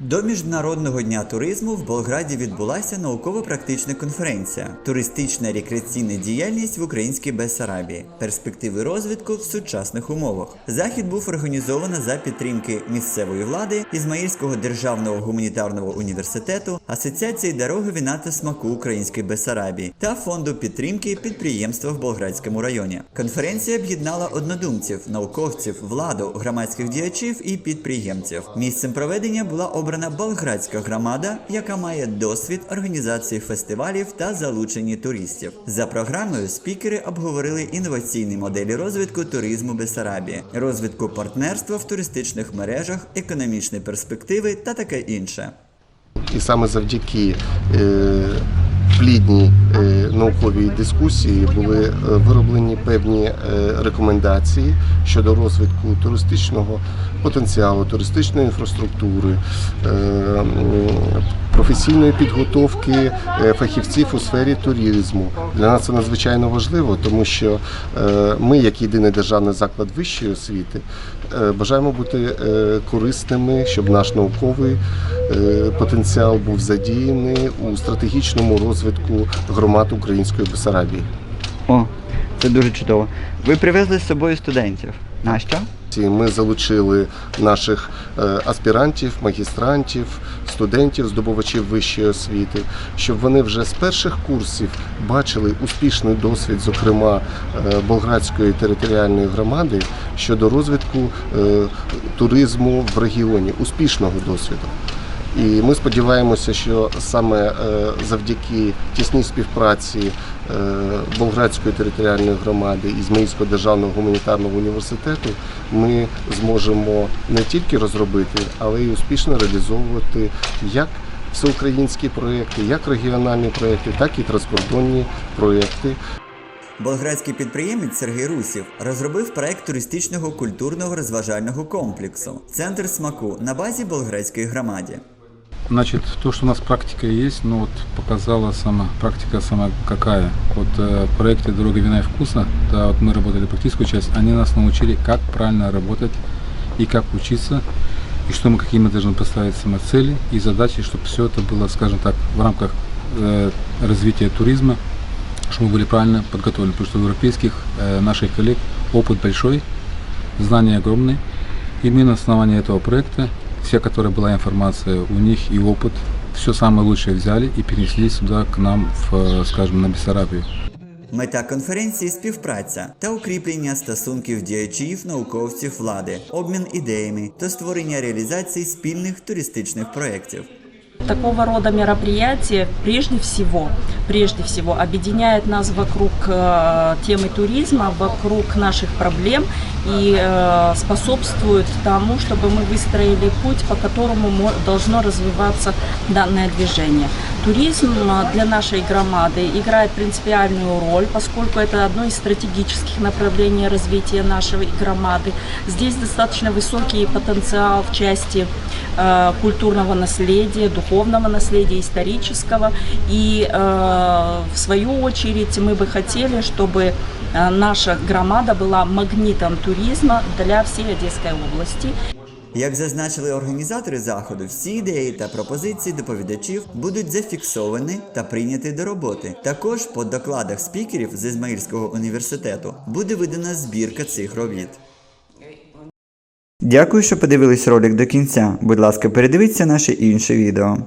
До Міжнародного дня туризму в Болграді відбулася науково-практична конференція Туристична рекреаційна діяльність в українській Бессарабії. Перспективи розвитку в сучасних умовах. Захід був організовано за підтримки місцевої влади, Ізмаїльського державного гуманітарного університету, Асоціації дороги віна та смаку Української Бессарабії та фонду підтримки підприємства в Болградському районі. Конференція об'єднала однодумців, науковців, владу, громадських діячів і підприємців. Місцем проведення була обрана болградська громада, яка має досвід організації фестивалів та залучені туристів. За програмою спікери обговорили інноваційні моделі розвитку туризму Бесарабії, розвитку партнерства в туристичних мережах, економічні перспективи та таке інше. І саме завдяки е, плідній е, науковій дискусії були е, вироблені певні е, рекомендації щодо розвитку туристичного потенціалу, туристичної інфраструктури, професійної підготовки е, фахівців у сфері туризму. Для нас це надзвичайно важливо, тому що е, ми, як єдиний державний заклад вищої освіти, е, бажаємо бути корисними, щоб наш науковий потенціал був задіяний у стратегічному розвитку громад української Бесарабії. О, це дуже чудово. Ви привезли з собою студентів. І Ми залучили наших е, аспірантів, магістрантів, студентів, здобувачів вищої освіти, щоб вони вже з перших курсів бачили успішний досвід, зокрема е, Болградської територіальної громади щодо розвитку е, туризму в регіоні, успішного досвіду. І ми сподіваємося, що саме е, завдяки тісній співпраці е, Болградської територіальної громади і Зміївського державного гуманітарного університету ми зможемо не тільки розробити, але й успішно реалізовувати як всеукраїнські проекти, як регіональні проекти, так і транскордонні проекти. Болградський підприємець Сергій Русів розробив проект туристичного культурного розважального комплексу Центр смаку на базі Болградської громаді. Значит, то, что у нас практика есть, ну вот показала сама практика сама какая. Вот э, в «Дорога вина и вкуса», да, вот мы работали практическую часть, они нас научили, как правильно работать и как учиться, и что мы, какие мы должны поставить самоцели и задачи, чтобы все это было, скажем так, в рамках э, развития туризма, чтобы мы были правильно подготовлены, потому что у европейских э, наших коллег опыт большой, знания огромные. И мы на основании этого проекта, вся которая была информация у них и опыт, все самое лучшее взяли и перенесли сюда к нам, в, э, скажем, на Бессарабию. Мета конференції співпраця та укріплення стосунків діячів, науковців влади, обмін ідеями та створення реалізації спільних туристичних проєктів. Такого рода мероприятие прежде всего, прежде всего объединяет нас вокруг э, темы туризма, вокруг наших проблем и э, способствует тому, чтобы мы выстроили путь, по которому должно развиваться данное движение. Туризм э, для нашей громады играет принципиальную роль, поскольку это одно из стратегических направлений развития нашей громады. Здесь достаточно высокий потенциал в части э, культурного наследия, духовного наследия, исторического. И э, в свою очередь мы бы хотели, чтобы э, наша громада была магнитом туризма для всей Одесской области. Як зазначили організатори заходу, всі ідеї та пропозиції доповідачів будуть зафіксовані та прийняті до роботи. Також по докладах спікерів з Ізмаїльського університету буде видана збірка цих робіт. Дякую, що подивились ролик до кінця. Будь ласка, передивіться наше інше відео.